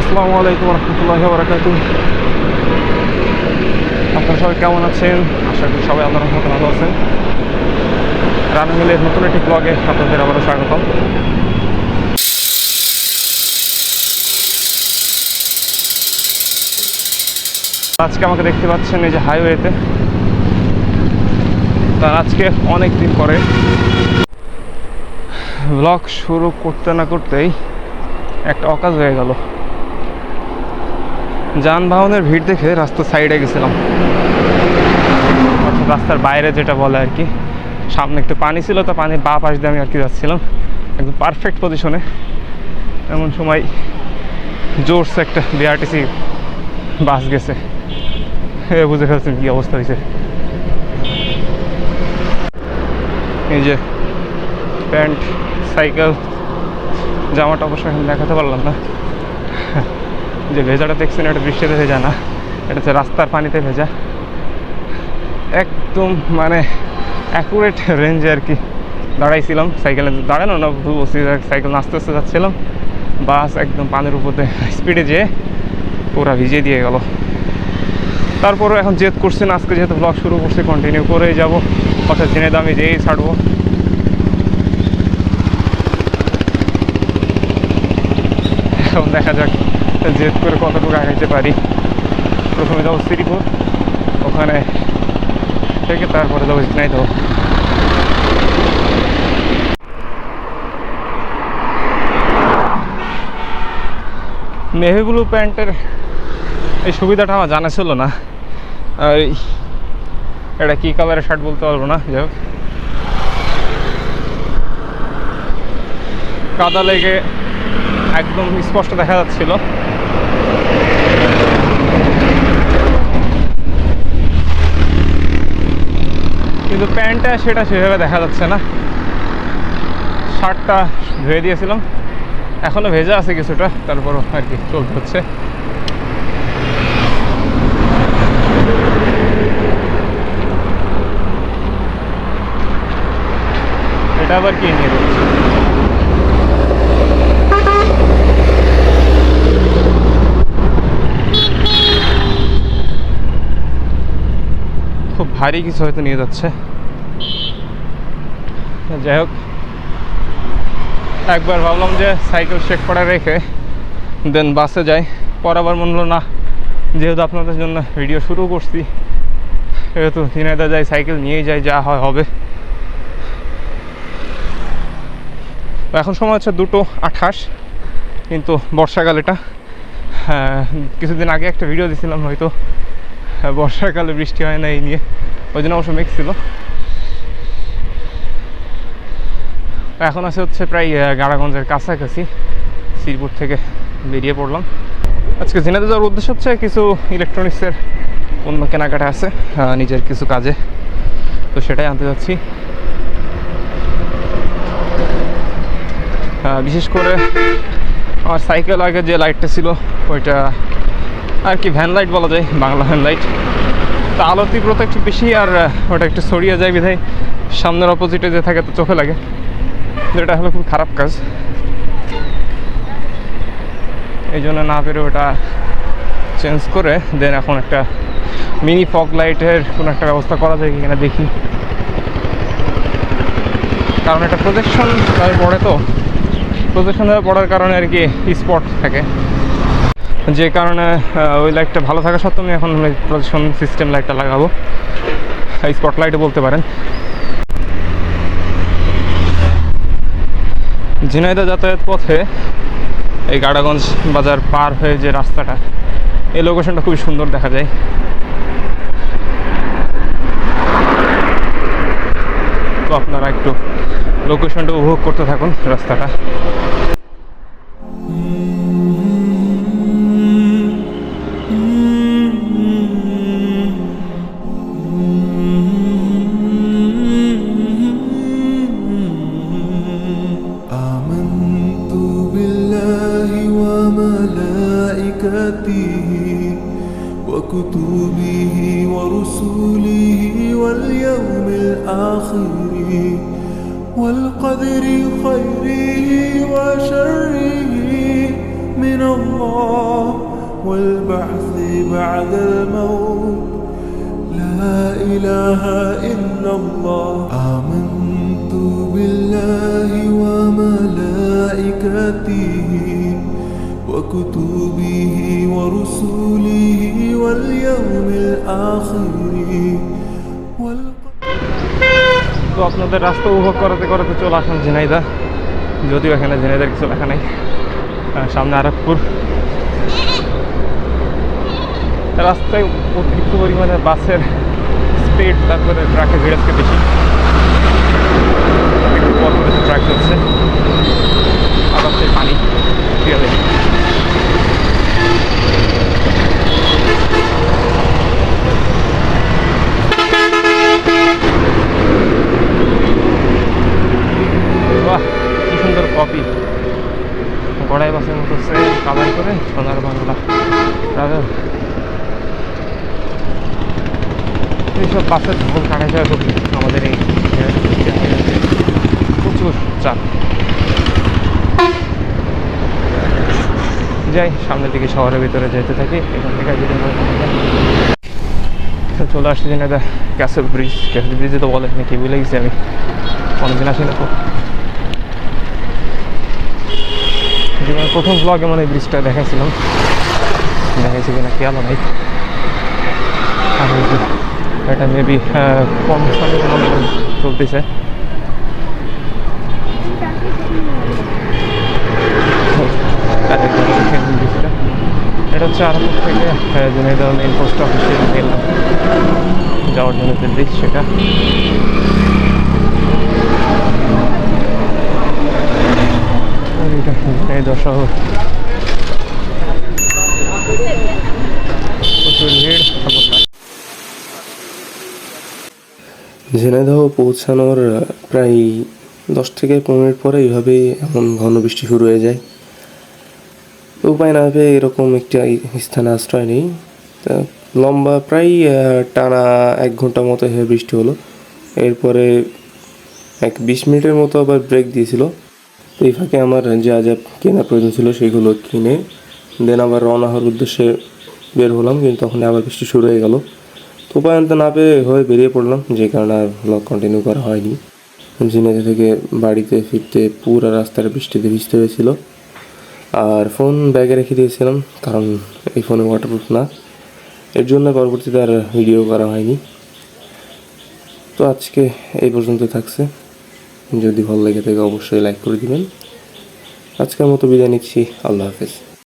আসসালামু আলাইকুম রহমতুল্লাহ বারাকাতু আপনারা সবাই কেমন আছেন? আশা করি সবাই আল্লাহর রহমতে ভালো আছেন। রান মিলের নতুন একটি ব্লগে আপনাদের আবারও স্বাগতম। আজকে আমাকে দেখতে পাচ্ছেন এই যে হাইওয়েতে তা আজকে অনেক দিন পরে ব্লগ শুরু করতে না করতেই একটা অকাজ হয়ে গেল। যানবাহনের ভিড় দেখে রাস্তার সাইডে গেছিলাম। রাস্তার বাইরে যেটা বলে আর কি, সামনে একটু পানি ছিল তো পানির বা পাশ দিয়ে আমি আর কি যাচ্ছিলাম। একদম পারফেক্ট পজিশনে এমন সময় জোরসে একটা বিআরটিসি বাস গেছে। বুঝে ফেলছেন কী অবস্থা হয়েছে। এই যে প্যান্ট, সাইকেল, জামাটা অবশ্য এখন দেখাতে পারলাম না। যে ভেজাটা দেখছেন, এটা বৃষ্টিতে ভেজা না, এটা হচ্ছে রাস্তার পানিতে ভেজা। একদম মানে অ্যাকুরেট রেঞ্জে আর কি দাঁড়াইছিলাম। সাইকেলে দাঁড়ানো না বলছি সাইকেল আস্তে আস্তে যাচ্ছিলাম। বাস একদম পানির উপরে স্পিডে যেয়ে পুরা ভিজিয়ে দিয়ে গেল। তারপরও এখন জেদ করছি না, আজকে যেহেতু ব্লগ শুরু করছি কন্টিনিউ করেই যাব। অর্থাৎ জেনে দামে যেয়েই ছাড়বো। এখন দেখা যাক। জেদ করে কতটুকু আগাইতে পারি? প্রথমে যাব শ্রীপুর, ওখানে থেকে তারপরে যাব ঝিনাইদহ। নেভি ব্লু প্যান্টের এই সুবিধাটা আমার জানা ছিল না। আর এটা কী কালারের শার্ট বলতে পারব না, যাই হোক। কাদা লেগে একদম স্পষ্ট দেখা যাচ্ছিল। কিন্তু প্যান্টটা সেটা সেভাবে দেখা যাচ্ছে না। শার্টটা ধুয়ে দিয়েছিলাম। এখনও ভেজা আছে কিছুটা, তারপরও আর কি চলতে হচ্ছে। এটা আবার কি নিয়ে দিচ্ছে খুব ভারী কিছু হয়তো নিয়ে যাচ্ছে। যাই হোক একবার ভাবলাম যে সাইকেল শেক করে রেখে দেন বাসে যাই। পর আবার মনে হলো না যেহেতু আপনাদের জন্য ভিডিও শুরু করছি যেহেতু ঝিনাইদা যাই সাইকেল নিয়েই যাই যা হয় হবে। এখন সময় হচ্ছে দুটো আঠাশ কিন্তু বর্ষাকাল এটা। হ্যাঁ, কিছুদিন আগে একটা ভিডিও দিয়েছিলাম হয়তো। হ্যাঁ, বর্ষাকালে বৃষ্টি হয় না এই নিয়ে। ওই জন্য অবশ্য মেঘ ছিল। এখন আছে হচ্ছে প্রায় গাড়াগঞ্জের কাছাকাছি, শ্রীপুর থেকে বেরিয়ে পড়লাম। আজকে জেনেতে যাওয়ার উদ্দেশ্য হচ্ছে কিছু ইলেকট্রনিক্সের অন্য কেনাকাটা আছে নিজের কিছু কাজে। তো সেটাই আনতে যাচ্ছি। বিশেষ করে আমার সাইকেল আগে যে লাইটটা ছিল, ওইটা আর কি ভ্যান লাইট বলা যায়, বাংলা ভ্যান লাইট তা আলোর তীব্রতা একটু বেশি আর ওটা একটু ছড়িয়ে যায় বিধায় সামনের অপোজিটে যে থাকে তো চোখে লাগে। যেটা হলো খুব খারাপ কাজ। এই জন্য না পেরে ওটা চেঞ্জ করে দেন এখন একটা মিনি ফগ লাইটের কোনো একটা ব্যবস্থা করা যায় কিনা দেখি। কারণ এটা প্রজেকশন পড়ে তো প্রজেকশন পড়ার কারণে আর কি স্পট থাকে। যে কারণে ওই লাইটটা ভালো থাকা সত্ত্বেও আমি এখন প্রজেকশন সিস্টেম লাইটটা লাগাবো। স্পট লাইটও বলতে পারেন। ঝিনাইদহ যাতায়াত পথে এই গাড়াগঞ্জ বাজার পার হয়ে যে রাস্তাটা, এই লোকেশনটা খুবই সুন্দর দেখা যায়। তো আপনারা একটু লোকেশনটা উপভোগ করতে থাকুন রাস্তাটা। وملائكته وكتبه ورسله واليوم الآخر والقدر خيره وشره من الله والبعث بعد الموت. لا إله إلا الله. آمنت بالله وملائكته وكتبه ورسله واليوم الآخر والقدر তো আপনাদের রাস্তা উপভোগ করাতে করাতে চলে আসলাম ঝিনাইদা যদিও এখানে ঝিনাইদার কিছু লেখা নেই আহ, সামনে আরবপুর রাস্তায় অতিরিক্ত পরিমাণে বাসের স্পিড তারপরে ট্রাকের ভিড় আজকে বেশি একটু পর পরে ট্রাক চলছে আবার সেই পানি ঠিক আছে সে করে সোনার বাংলা। ট্রাভেল এইসব বাসের ধকল কাটা যায় খুব আমাদের এই প্রচুর চাপ। যাই, সামনের দিকে শহরের ভিতরে যেতে থাকি। এখান থেকে যদি চলে আসছি না ক্যাসেল ব্রিজ ক্যাসেল ব্রিজে তো বলে নাকি ভুলে গেছি আমি। অনেকদিন আসি না তো জীবনের প্রথম ব্লগে মানে ব্রিজটা দেখাইছিলাম। দেখাইছি কিনা খেয়াল নাই। আর এই এটা মেবি কম চলতেছে। এটা হচ্ছে আরম্ভ থেকে জুনাইদা মেন পোস্ট অফিসে যাওয়ার জন্য সেটা আর এটা ঝিনাইদহ শহর ঝিনাইদহ পৌঁছানোর প্রায় দশ থেকে পনেরো মিনিট পরে এইভাবেই এমন ঘন বৃষ্টি শুরু হয়ে যায়। উপায় না পেয়ে এরকম একটি স্থানে আশ্রয় নেই। লম্বা প্রায় টানা এক ঘণ্টা মতো বৃষ্টি হলো। এরপরে এক বিশ মিনিটের মতো আবার ব্রেক দিয়েছিল। তো এই ফাঁকে আমার যা যা কেনা প্রয়োজন ছিল সেগুলো কিনে দেন আবার রওনা হওয়ার উদ্দেশ্যে বের হলাম, কিন্তু তখন আবার বৃষ্টি শুরু হয়ে গেল। তো উপায়ন্ত না পেয়ে হয়ে বেরিয়ে পড়লাম, যে কারণে আর ব্লগ কন্টিনিউ করা হয়নি। ঝিনাইদহ থেকে বাড়িতে ফিরতে পুরো রাস্তার বৃষ্টিতে ভিজতে হয়েছিল। আর ফোন ব্যাগে রেখে দিয়েছিলাম, কারণ এই ফোনে ওয়াটারপ্রুফ না। এর জন্য পরবর্তীতে আর ভিডিও করা হয়নি। তো আজকে এই পর্যন্ত থাকছে। যদি ভালো লেগে থাকে অবশ্যই লাইক করে দিবেন। আজকের মতো বিদায় নিচ্ছি আল্লাহ হাফেজ।